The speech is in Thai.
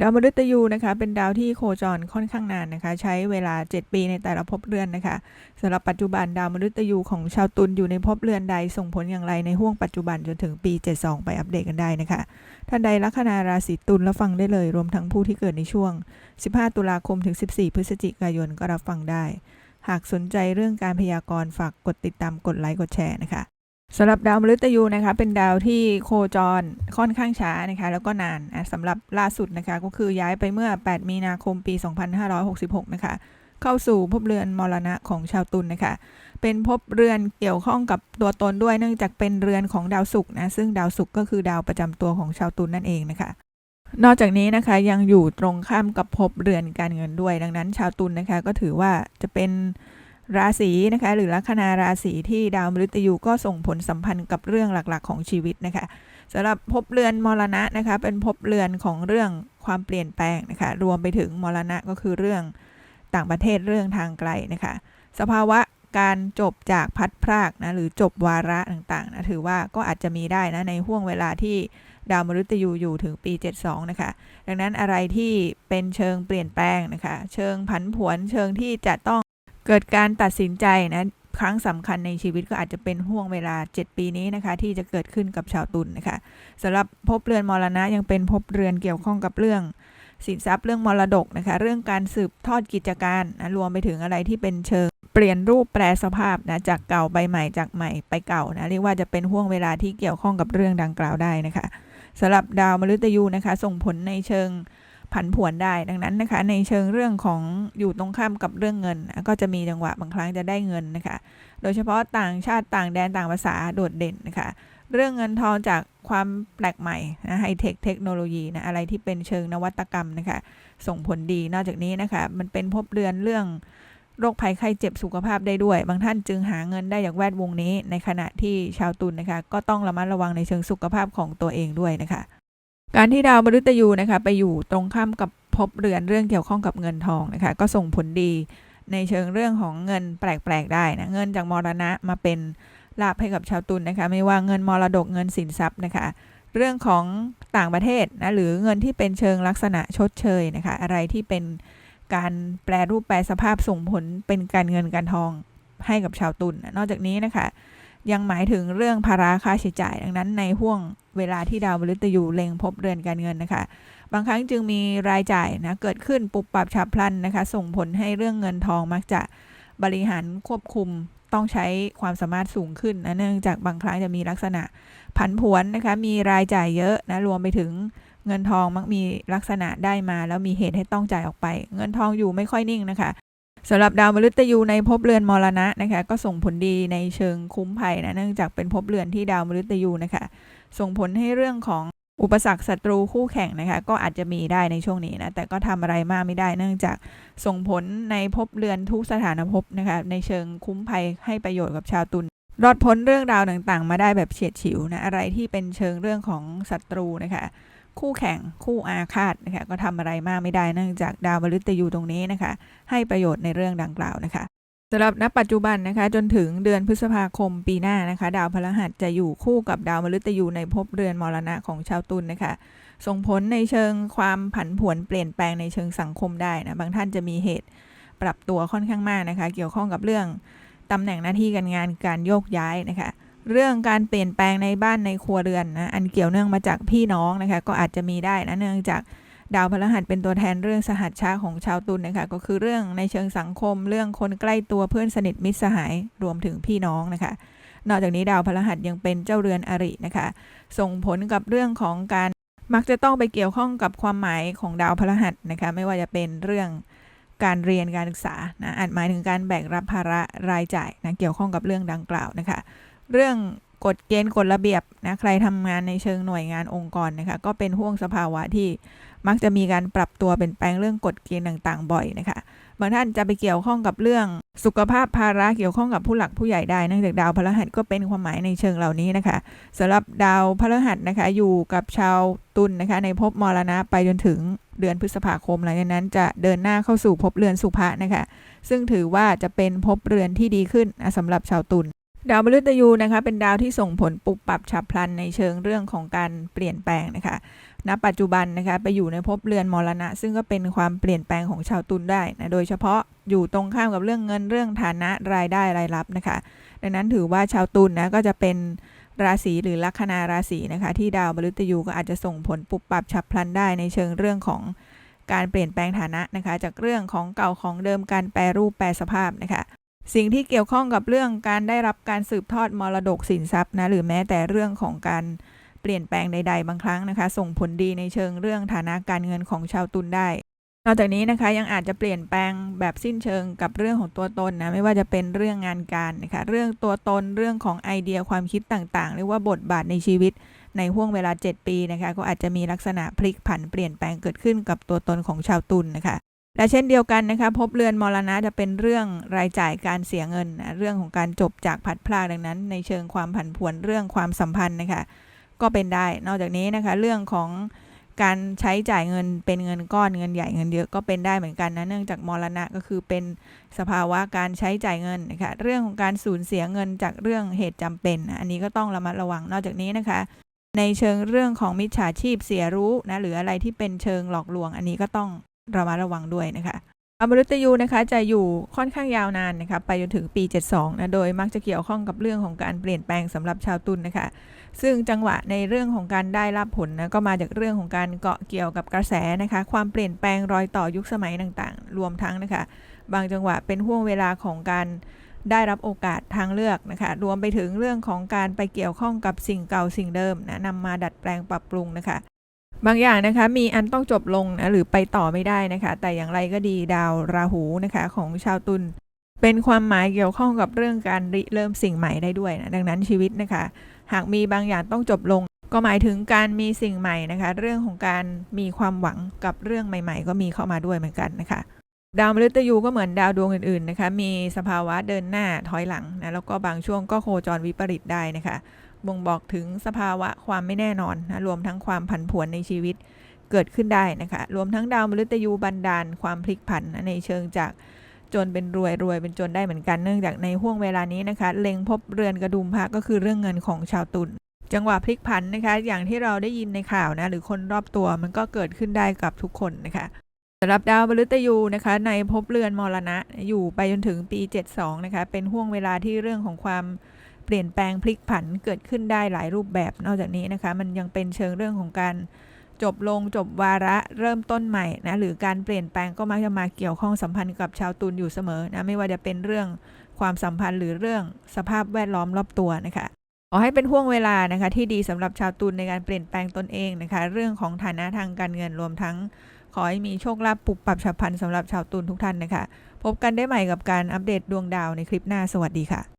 ดาวมฤตยูนะคะเป็นดาวที่โคจรค่อนข้างนานนะคะ ใช้เวลา 7 ปีในแต่ละภพเรือนนะคะสำหรับปัจจุบันดาวมฤตยูของชาวตุลอยู่ในภพเรือนใดส่งผลอย่างไรในห่วงปัจจุบันจนถึงปี 72 ไปอัปเดตกันได้นะคะท่านใดลัคนาราศีตุลรับฟังได้เลย รวมทั้งผู้ที่เกิดในช่วง 15 ตุลาคมถึง 14 พฤศจิกายนก็รับฟังได้ หากสนใจเรื่องการพยากรณ์ฝากกดติดตามกดไลค์กดแชร์นะคะ สำหรับดาวมฤตยูนะคะเป็นดาวที่โคจรค่อนข้างช้านะคะแล้วก็นานสำหรับล่าสุดนะคะก็คือย้ายไปเมื่อ 8 มีนาคมปี 2566 นะคะเข้าสู่ภพเรือนมรณะของชาวตุลนนะคะเป็นภพเรือนเกี่ยวข้องกับตัวตนด้วยเนื่องจากเป็นเรือนของดาวศุกร์นะซึ่งดาวศุกร์ก็คือดาวประจำตัวของชาวตุลนนั่นเองนะคะนอกจากนี้นะคะยังอยู่ตรงข้ามกับภพเรือนการเงินด้วย ดังนั้นชาวตุลนนะคะก็ถือว่าจะเป็น ราศีนะคะหรือลัคนาราศีที่ดาวมฤตยูก็ส่งผลสัมพันธ์กับเรื่องหลักๆ ของชีวิตนะคะสำหรับภพเรือนมรณะนะคะเป็นภพเรือนของเรื่องความเปลี่ยนแปลงนะคะรวมไปถึงมรณะก็คือเรื่องต่างประเทศเรื่องทางไกลนะคะสภาวะการจบจากพัดพรากนะหรือจบวาระต่างๆนะถือว่าก็อาจจะมีได้นะในห่วงเวลาที่ดาวมฤตยูอยู่ถึงปี 72 นะคะ ดังนั้นอะไรที่เป็นเชิงเปลี่ยนแปลงนะคะ เชิงผันผวนเชิงที่จะต้อง เกิดการตัดสินใจนะครั้งสำคัญในชีวิตก็อาจจะเป็นห่วงเวลา 7 ปีนี้นะคะ ที่จะเกิดขึ้นกับชาวตุลนนะคะสำหรับภพเรือนมรณะยังเป็นภพเรือนเกี่ยวข้องกับเรื่องสินทรัพย์เรื่องมรดกนะคะ เรื่องการสืบทอดกิจการนะรวมไปถึงอะไรที่เป็นเชิง เปลี่ยนรูปแปลสภาพนะจากเก่าไปใหม่จากใหม่ไปเก่านะเรียกว่าจะเป็นห่วงเวลาที่เกี่ยวข้องกับเรื่องดังกล่าวได้นะคะสำหรับดาวมฤตยูนะคะ ส่งผลในเชิง ผันผวนได้ดังนั้นนะคะ ในเชิงเรื่องของอยู่ตรงข้ามกับเรื่องเงิน ก็จะมีจังหวะบางครั้งจะได้เงินนะคะ โดยเฉพาะต่างชาติต่างแดนต่างภาษาโดดเด่นนะคะ เรื่องเงินทองจากความแปลกใหม่นะไฮเทคเทคโนโลยีนะอะไรที่เป็นเชิงนวัตกรรมนะคะ ส่งผลดีนอกจากนี้นะคะ มันเป็นพบเรือนเรื่องโรคภัยไข้เจ็บสุขภาพได้ด้วย บางท่านจึงหาเงินได้จากแวดวงนี้ ในขณะที่ชาวตุลนนะคะ ก็ต้องระมัดระวังในเชิงสุขภาพของตัวเองด้วยนะคะ การที่ดาวมฤตยูนะคะไปอยู่ตรงข้ามกับภพเรือนเรื่องเกี่ยวข้องกับเงินทองนะคะก็ส่งผลดีในเชิงเรื่องของเงินแปลกๆได้นะเงินจากมรณะมาเป็นลาภให้กับชาวตุลนนะคะไม่ว่าเงินมรดกเงินสินทรัพย์นะคะเรื่องของต่างประเทศนะหรือเงินที่เป็นเชิงลักษณะชดเชยนะคะอะไรที่เป็นการแปลรูปแปลสภาพส่งผลเป็นการเงินการทองให้กับชาวตุลนนอกจากนี้นะคะ ยังหมายถึงเรื่องภาระค่าใช้จ่าย ดังนั้นในห่วงเวลาที่ดาวมฤตยูเล็งพบเรือนการเงินนะคะ บางครั้งจึงมีรายจ่ายนะเกิดขึ้นปุบปับฉับพลันนะคะ ส่งผลให้เรื่องเงินทองมักจะบริหารควบคุมต้องใช้ความสามารถสูงขึ้นนะเนื่องจากบางครั้งจะมีลักษณะผันผวนนะคะ มีรายจ่ายเยอะนะรวมไปถึงเงินทองมักมีลักษณะได้มา แล้วมีเหตุให้ต้องจ่ายออกไป เงินทองอยู่ไม่ค่อยนิ่งนะคะ สำหรับดาวมฤตยูในภพเรือนมรณะนะคะก็ส่งผลดีในเชิงคุ้มภัยนะเนื่องจากเป็นภพเรือนที่ดาวมฤตยูนะคะส่งผลให้เรื่องของอุปสรรคศัตรูคู่แข่งนะคะก็อาจจะมีได้ในช่วงนี้นะแต่ก็ทำอะไรมากไม่ได้เนื่องจากส่งผลในภพเรือนทุกสถานภพนะคะในเชิงคุ้มภัยให้ประโยชน์กับชาวตุลรอดพ้นเรื่องราวต่างๆ มาได้แบบเฉียดฉิวนะอะไรที่เป็นเชิงเรื่องของศัตรูนะคะ คู่แข่งคู่อาฆาตนะคะก็ทำอะไรมากไม่ได้เนื่องจากดาวมฤตยูตรงนี้นะคะ ให้ประโยชน์ในเรื่องดังกล่าวนะคะสำหรับณปัจจุบันนะคะ จนถึงเดือนพฤษภาคมปีหน้านะคะ ดาวพฤหัสจะอยู่คู่กับดาวมฤตยูในภพเรือนมรณะของชาวตุลนะคะ ส่งผลในเชิงความผันผวนเปลี่ยนแปลงในเชิงสังคมได้นะบางท่านจะมีเหตุปรับตัวค่อนข้างมากนะคะ เกี่ยวข้องกับเรื่องตำแหน่งหน้าที่การงานการโยกย้ายนะคะ เรื่องการเปลี่ยนแปลงในบ้านในครัวเรือนนะอันเกี่ยวเนื่องมาจากพี่น้องนะคะก็อาจจะมีได้นะเนื่องจากดาวพฤหัสเป็นตัวแทนเรื่องสหัชชาของชาวตุลนนะคะก็คือเรื่องในเชิงสังคม เรื่องคนใกล้ตัวเพื่อนสนิทมิตรสหายรวมถึงพี่น้องนะคะ นอกจากนี้ดาวพฤหัสยังเป็นเจ้าเรือนอรินะคะ ส่งผลกับเรื่องของการมักจะต้องไปเกี่ยวข้องกับความหมายของดาวพฤหัสนะคะไม่ว่าจะเป็นเรื่องการเรียนการศึกษานะอาจหมายถึงการแบกรับภาระรายจ่ายนะเกี่ยวข้องกับเรื่องดังกล่าวนะคะ เรื่องกฎเกณฑ์กฎระเบียบนะใครทำงานในเชิงหน่วยงานองค์กรนะคะก็เป็นห่วงสภาวะที่มักจะมีการปรับตัวเปลี่ยนแปลงเรื่องกฎเกณฑ์ต่างๆ บ่อยนะคะบางท่านจะไปเกี่ยวข้องกับเรื่องสุขภาพภาระเกี่ยวข้องกับผู้หลักผู้ใหญ่ได้เนื่องจากดาวพฤหัสก็เป็นความหมายในเชิงเหล่านี้นะคะสำหรับดาวพฤหัสนะคะอยู่กับชาวตุลนนะคะในภพมรณะไปจนถึงเดือนพฤษภาคมหลังจากนั้นจะเดินหน้าเข้าสู่ภพเรือนสุภะนะคะ ซึ่งถือว่าจะเป็นภพเรือนที่ดีขึ้นนะสำหรับชาวตุล ดาวมฤตยูนะคะเป็นดาวที่ส่งผลปรับปรับฉับพลันในเชิงเรื่องของการเปลี่ยนแปลงนะคะณปัจจุบันนะคะไปอยู่ในภพเรือนมรณะ ซึ่งก็เป็นความเปลี่ยนแปลงของชาวตุลได้นะโดยเฉพาะอยู่ตรงข้ามกับเรื่องเงินเรื่องฐานะรายได้รายรับนะคะ ดังนั้นถือว่าชาวตุลนะก็จะเป็นราศีหรือลัคนาราศีนะคะ ที่ดาวมฤตยูก็อาจจะส่งผลปุบปรับฉับพลันได้ในเชิงเรื่องของการเปลี่ยนแปลงฐานะนะคะ จากเรื่องของเก่าของเดิมการแปรรูปแปรสภาพนะคะ สิ่งที่เกี่ยวข้องกับเรื่องการได้รับการสืบทอดมรดกสินทรัพย์นะหรือแม้แต่เรื่องของการเปลี่ยนแปลงใด ๆ บางครั้งนะคะ ส่งผลดีในเชิงเรื่องฐานะการเงินของชาวตุลได้นอกจากนี้นะคะยังอาจจะเปลี่ยนแปลงแบบสิ้นเชิงกับเรื่องของตัวตนนะไม่ว่าจะเป็นเรื่องงานการนะคะเรื่องตัวตนเรื่องของไอเดียความคิดต่างๆ หรือว่าบทบาทในชีวิตในห่วงเวลา 7 ปีนะคะก็อาจจะมีลักษณะพลิกผันเปลี่ยนแปลงเกิดขึ้นกับตัวตนของชาวตุลนะคะ และเช่นเดียวกันนะคะพบเรือนมรณะจะเป็นเรื่องรายจ่ายการเสียเงินนะเรื่องของการจบจากผัดพลาดดังนั้น ในเชิงความผันผวนเรื่องความสัมพันธ์นะคะก็เป็นได้ นอกจากนี้นะคะเรื่องของการใช้จ่ายเงินเป็นเงินก้อนเงินใหญ่เงินเยอะก็เป็นได้เหมือนกันนะเนื่องจากมรณะก็คือเป็นสภาวะการใช้จ่ายเงินนะคะเรื่องของการสูญเสียเงินจากเรื่องเหตุจำเป็น อันนี้ก็ต้องระมัดระวังนอกจากนี้นะคะ ในเชิงเรื่องของมิจฉาชีพเสียรู้นะหรืออะไรที่เป็นเชิงหลอกลวง อันนี้ก็ต้อง ระมัดระวังด้วยนะคะอมฤตยูนะคะจะอยู่ค่อนข้างยาวนานนะคะไปจนถึงปี 72นะโดยมักจะเกี่ยวข้องกับเรื่องของการเปลี่ยนแปลงสำหรับชาวตุลนนะคะซึ่งจังหวะในเรื่องของการได้รับผลนะก็มาจากเรื่องของการเกาะเกี่ยวกับกระแสนะคะความเปลี่ยนแปลงรอยต่อยุคสมัยต่างๆ รวมทั้งนะคะบางจังหวะเป็นห่วงเวลาของการได้รับโอกาสทางเลือกนะคะรวมไปถึงเรื่องของการไปเกี่ยวข้องกับสิ่งเก่าสิ่งเดิมนะนำมาดัดแปลงปรับปรุงนะคะ บางอย่างนะคะมีอันต้องจบลงนะหรือไปต่อไม่ได้นะคะ แต่อย่างไรก็ดีดาวราหูนะคะของชาวตุลเป็นความหมายเกี่ยวข้องกับเรื่องการริเริ่มสิ่งใหม่ได้ด้วยนะดังนั้นชีวิตนะคะ หากมีบางอย่างต้องจบลง ก็หมายถึงการมีสิ่งใหม่นะคะ เรื่องของการมีความหวังกับเรื่องใหม่ ๆ ก็มีเข้ามาด้วยเหมือนกันนะคะดาวมฤตยูก็เหมือนดาวดวงอื่นๆนะคะ มีสภาวะเดินหน้าถอยหลังนะแล้วก็บางช่วงก็โคจรวิปริตได้นะคะ บ่งบอกถึงสภาวะความไม่แน่นอนนะรวมทั้งความผันผวนในชีวิตเกิดขึ้นได้นะคะรวมทั้งดาวมฤตยูบันดาลความพลิกผันนะในเชิงจากจนเป็นรวยรวยเป็นจนได้เหมือนกันเนื่องจากในห่วงเวลานี้นะคะเล็งพบเรือนกระดุมพระก็คือเรื่องเงินของชาวตุลจังหวะพลิกผันนะคะ อย่างที่เราได้ยินในข่าวนะหรือคนรอบตัวมันก็เกิดขึ้นได้กับทุกคนนะคะสำหรับดาวมฤตยูนะคะ ในภพเรือนมรณะอยู่ไปจนถึงปี 72 นะคะ เป็นห่วงเวลาที่เรื่องของความ เปลี่ยนแปลงพลิกผันเกิดขึ้นได้หลายรูปแบบ นอกจากนี้นะคะ มันยังเป็นเชิงเรื่องของการจบลงจบวาระเริ่มต้นใหม่นะหรือการเปลี่ยนแปลงก็มักจะมาเกี่ยวข้องสัมพันธ์กับชาวตุลอยู่เสมอนะไม่ว่าจะเป็นเรื่องความสัมพันธ์หรือเรื่องสภาพแวดล้อมรอบตัวนะคะขอให้เป็นห่วงเวลานะคะที่ดีสำหรับชาวตุลในการเปลี่ยนแปลงตนเองนะคะ เรื่องของฐานะทางการเงินรวมทั้ง ขอให้มีโชคลาภปุบปับฉับพลันสำหรับชาวตุลทุกท่านนะคะ พบกันได้ใหม่กับการอัปเดตดวงดาวในคลิปหน้าสวัสดีค่ะ